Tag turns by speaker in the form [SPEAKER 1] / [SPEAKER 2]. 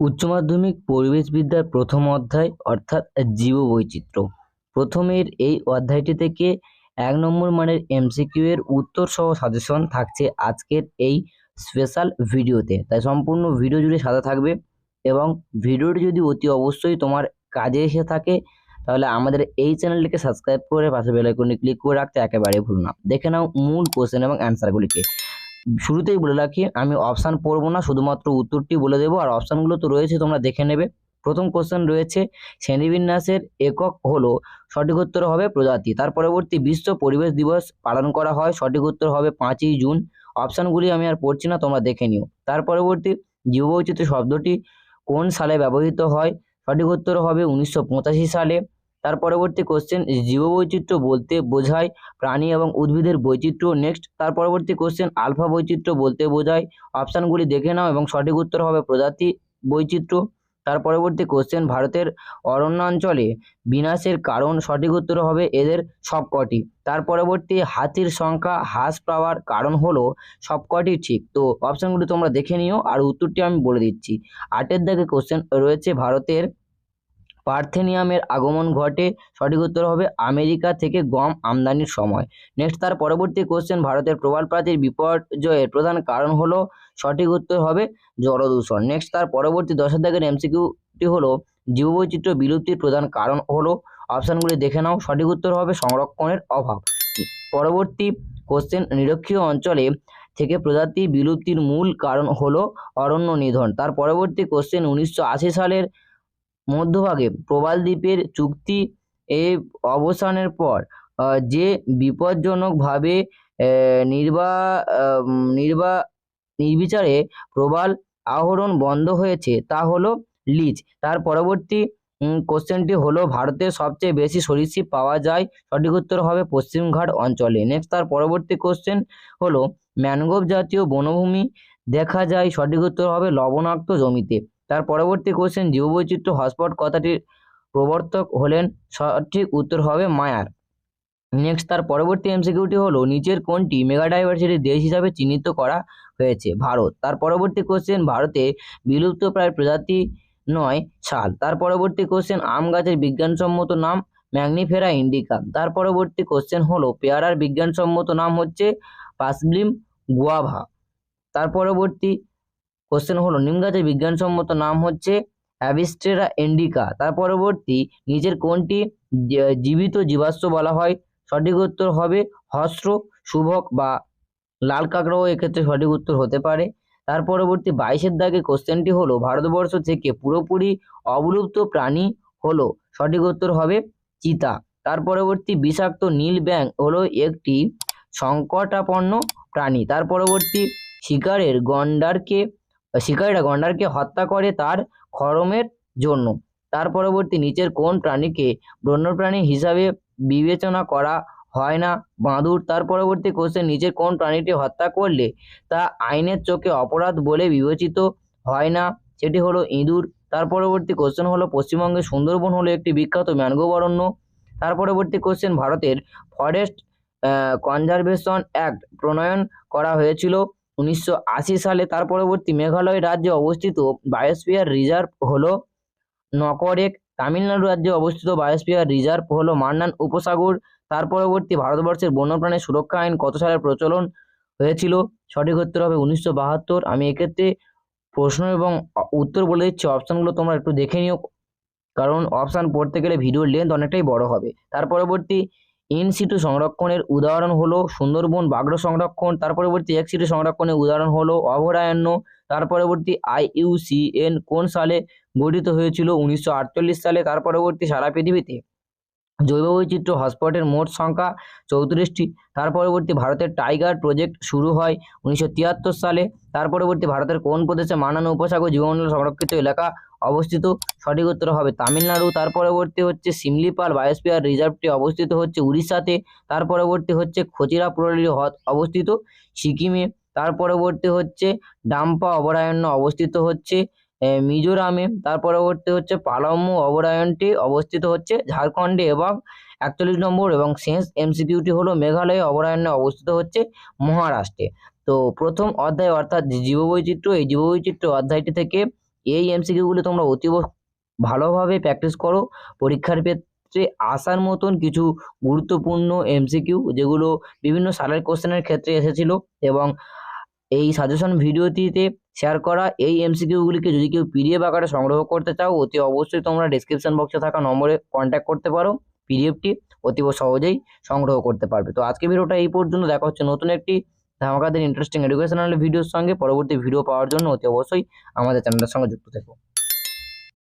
[SPEAKER 1] উচ্চ মাধ্যমিক পরিবেশবিদ্যার প্রথম অধ্যায় অর্থাৎ জীববৈচিত্র্য। প্রথমের এই অধ্যায়টি থেকে এক নম্বর মানের এমসিকিউ এর উত্তর সহ সাজেশন থাকছে আজকের এই স্পেশাল ভিডিওতে তাই সম্পূর্ণ ভিডিও জুড়ে সাথে থাকবে এবং ভিডিওটি যদি অতি অবশ্যই তোমার কাজে এসে থাকে, তাহলে আমাদের এই চ্যানেলটিকে সাবস্ক্রাইব করে পাশে বেল আইকনে ক্লিক করে রাখতে একেবারে ভুল না। দেখে নাও মূল কোশ্চেন এবং অ্যান্সারগুলিকে শুরুতেই বলে রাখি, আমি অপশান পড়ব না, শুধুমাত্র উত্তরটি বলে দেবো। আর অপশানগুলো তো রয়েছে, তোমরা দেখে নেবে। প্রথম কোশ্চেন রয়েছে, শ্রেণীবিন্যাসের একক হলো সঠিক উত্তর হবে প্রজাতি। তার পরবর্তী বিশ্ব পরিবেশ দিবস পালন করা হয়, সঠিক উত্তর হবে পাঁচই জুন। অপশানগুলি আমি আর পড়ছি না, তোমরা দেখে নিও। তার পরবর্তী জীববৈচিত্র্য শব্দটি কোন সালে ব্যবহৃত হয়? সঠিক উত্তর হবে উনিশশো পঁচাশি সালে। তার পরবর্তী কোশ্চেন জীববৈচিত্র্য বলতে বোঝায় প্রাণী এবং উদ্ভিদের বৈচিত্র্য। নেক্সট তার পরবর্তী কোশ্চেন আলফা বৈচিত্র্য বলতে বোঝায়। অপশানগুলি দেখে নাও এবং সঠিক উত্তর হবে প্রজাতি বৈচিত্র্য। তার পরবর্তী কোশ্চেন ভারতের অরণ্যাঞ্চলে বিনাশের কারণ সঠিক উত্তর হবে এদের সবকটি। তার পরবর্তী হাতির সংখ্যা, হ্রাস পাওয়ার কারণ হলো সবকটি ঠিক। তো অপশানগুলি তোমরা দেখে নিও আর উত্তরটি আমি বলে দিচ্ছি। আটের দাগে কোশ্চেন রয়েছে ভারতের পার্থেনিয়ামের আগমন ঘটে। সঠিক উত্তর হবে আমেরিকা থেকে গম আমদানির সময়। নেক্সট তার পরবর্তী কোশ্চেন ভারতের প্রবাল প্রাচীর বিপর্যয়ের প্রধান কারণ হলো, সঠিক উত্তর হবে জলদূষণ। নেক্সট তার পরবর্তী দশের দাগের এমসিকিউটি হলো, জীববৈচিত্র্য বিলুপ্তির প্রধান কারণ হলো অপশানগুলি দেখে নাও, সঠিক উত্তর হবে সংরক্ষণের অভাব। পরবর্তী কোশ্চেন নিরক্ষীয় অঞ্চলে থেকে প্রজাতি বিলুপ্তির মূল কারণ হলো অরণ্য নিধন। তার পরবর্তী কোশ্চেন উনিশশো আশি সালের মধ্যভাগে প্রবাল দ্বীপের চুক্তি এ অবসানের পর যে বিপজ্জনকভাবে নির্বা নির্বা, নির্বিচারে প্রবাল আহরণ বন্ধ হয়েছে, তা হলো লিচ তার পরবর্তী কোশ্চেনটি হলো, ভারতের সবচেয়ে বেশি সরীসৃপ পাওয়া যায় সঠিক উত্তর হবে পশ্চিমঘাট অঞ্চলে। নেক্সট তার পরবর্তী কোশ্চেন হলো, ম্যানগ্রোভ জাতীয় বনভূমি দেখা যায় সঠিক উত্তর হবে লবণাক্ত জমিতে। তার পরবর্তী কোশ্চেন জীববৈচিত্র্য হটস্পট কথাটির প্রবর্তক হলেন সঠিক উত্তর হবে মায়ার। নেক্সট তার পরবর্তী এমসিকিউটি হলো, নিচের কোনটি মেগাডাইভার্সিটি দেশ হিসাবে চিহ্নিত করা হয়েছে, ভারত। তার পরবর্তী কোশ্চেন ভারতে বিলুপ্ত প্রায় প্রজাতি নয়, শাল। তার পরবর্তী কোশ্চেন আম গাছের বিজ্ঞানসম্মত নাম ম্যাগনিফেরা ইন্ডিকা। তার পরবর্তী কোশ্চেন হলো, পেয়ারার বিজ্ঞানসম্মত নাম হচ্ছে পাসব্লিম গুয়াভা। তার পরবর্তী কোশ্চেন হলো, নিম গাছের বিজ্ঞানসম্মত নাম হচ্ছে অ্যাবিস্টেরা ইন্ডিকা তার পরবর্তী, নিচের কোনটি জীবিত জীবাশ্ম বলা হয়? সঠিক উত্তর হবে হস্র, শুভক বা লাল কাঁকড়াও এক্ষেত্রে সঠিক উত্তর হতে পারে। তার পরবর্তী বাইশের দাগে কোশ্চেনটি হলো, ভারতবর্ষ থেকে পুরোপুরি অবলুপ্ত প্রাণী হলো, সঠিক উত্তর হবে চিতা। তার পরবর্তী বিষাক্ত নীল ব্যাং হলো একটি সংকটাপন্ন প্রাণী। তার পরবর্তী শিকারের গন্ডারকে শিকারীরা গন্ডারকে হত্যা করে তার খরমের জন্য। তার পরবর্তী নিচের কোন প্রাণীকে বন্যপ্রাণী হিসাবে বিবেচনা করা হয় না? বাঁদুর। তার পরবর্তী কোশ্চেন নিচের কোন প্রাণীটি হত্যা করলে তা আইনের চোখে অপরাধ বলে বিবেচিত হয় না? সেটি হলো ইঁদুর। তার পরবর্তী কোশ্চেন হলো, পশ্চিমবঙ্গের সুন্দরবন হলো একটি বিখ্যাত ম্যানগ্রোভ অরণ্য তার পরবর্তী কোশ্চেন ভারতের ফরেস্ট কনজারভেশন অ্যাক্ট প্রণয়ন করা হয়েছিল। উনিশশো আশি সালে তার পরবর্তী মেঘালয় রাজ্যে অবস্থিত বায়োস্ফিয়ার রিজার্ভ হলো নকরেক। তামিলনাড়ু রাজ্যে অবস্থিত বায়োস্ফিয়ার রিজার্ভ হলো মান্নান উপসাগর। তার পরবর্তী ভারতবর্ষের বন্যপ্রাণী সুরক্ষা আইন কত সালে প্রচলন হয়েছিল? সঠিক উত্তর হবে উনিশশো বাহাত্তর। আমি এক্ষেত্রে প্রশ্ন এবং উত্তর বলে দিচ্ছি, অপশানগুলো তোমরা একটু দেখে নিও। কারণ অপশান পড়তে গেলে ভিডিওর লেন্থ অনেকটাই বড় হবে। তার পরবর্তী ইন সিটু সংরক্ষণের উদাহরণ হলো সুন্দরবন বাঘ্র সংরক্ষণ, তার পরবর্তী এক সিটু সংরক্ষণের উদাহরণ হলো অভয়ারণ্য, তার পরবর্তী আইইউসিএন কোন সালে গঠিত হয়েছিল উনিশশো আটচল্লিশ সালে, তার পরবর্তী সারা পৃথিবীতে? জৈব বৈচিত্র্য হটস্পটের মোট সংখ্যা চৌত্রিশটি, তার পরবর্তী ভারতের টাইগার প্রজেক্ট শুরু হয় উনিশশো তিয়াত্তর সালে, তার পরবর্তী ভারতের কোন প্রদেশে মানানো উপসাগর জীবমণ্ডল সংরক্ষিত এলাকা অবস্থিত সঠিক উত্তর হবে তামিলনাড়ু, তার পরবর্তী হচ্ছে সিমলিপাল বায়োস্পিয়ার রিজার্ভটি অবস্থিত হচ্ছে উড়িষ্যাতে, তার পরবর্তী হচ্ছে খচিরা খচিরাপুরলি হ্রদ অবস্থিত সিকিমে, তার পরবর্তী হচ্ছে ডাম্পা অভয়ারণ্য অবস্থিত হচ্ছে মিজোরামে, তার পরবর্তী হচ্ছে পালামু অভয়ারণ্যটি অবস্থিত হচ্ছে ঝাড়খণ্ডে এবং একচল্লিশ নম্বর এবং শেষ এমসিকিউটি হলো মেঘালয় অভয়ারণ্যে অবস্থিত হচ্ছে মহারাষ্ট্রে। তো প্রথম অধ্যায় অর্থাৎ জীববৈচিত্র্য, এই জীববৈচিত্র্য অধ্যায়টি থেকে এই এমসিকিউগুলি তোমরা অতীব ভালোভাবে প্র্যাকটিস করো। পরীক্ষার ক্ষেত্রে আসার মতন কিছু গুরুত্বপূর্ণ এমসিকিউ যেগুলো বিভিন্ন সালের কোশ্চেনের ক্ষেত্রে এসেছিল এবং এই সাজেশন ভিডিওটিতে শেয়ার করা এই এমসিকিউগুলিকে যদি কেউ পিডিএফ আকারে সংগ্রহ করতে চাও, অতি অবশ্যই তোমরা ডিসক্রিপশন বক্সে থাকা নম্বরে কন্ট্যাক্ট করতে পারো। পিডিএফটি অতীব সহজেই সংগ্রহ করতে পারবে। তো আজকে ভিডিওটা এই পর্যন্ত। দেখা হচ্ছে নতুন একটি ধামাকাদের ইন্টারেস্টিং এডুকেশনাল ভিডিওর সঙ্গে পরবর্তী ভিডিও পাওয়ার জন্য অতি অবশ্যই আমাদের চ্যানেলের সঙ্গে যুক্ত থেকো।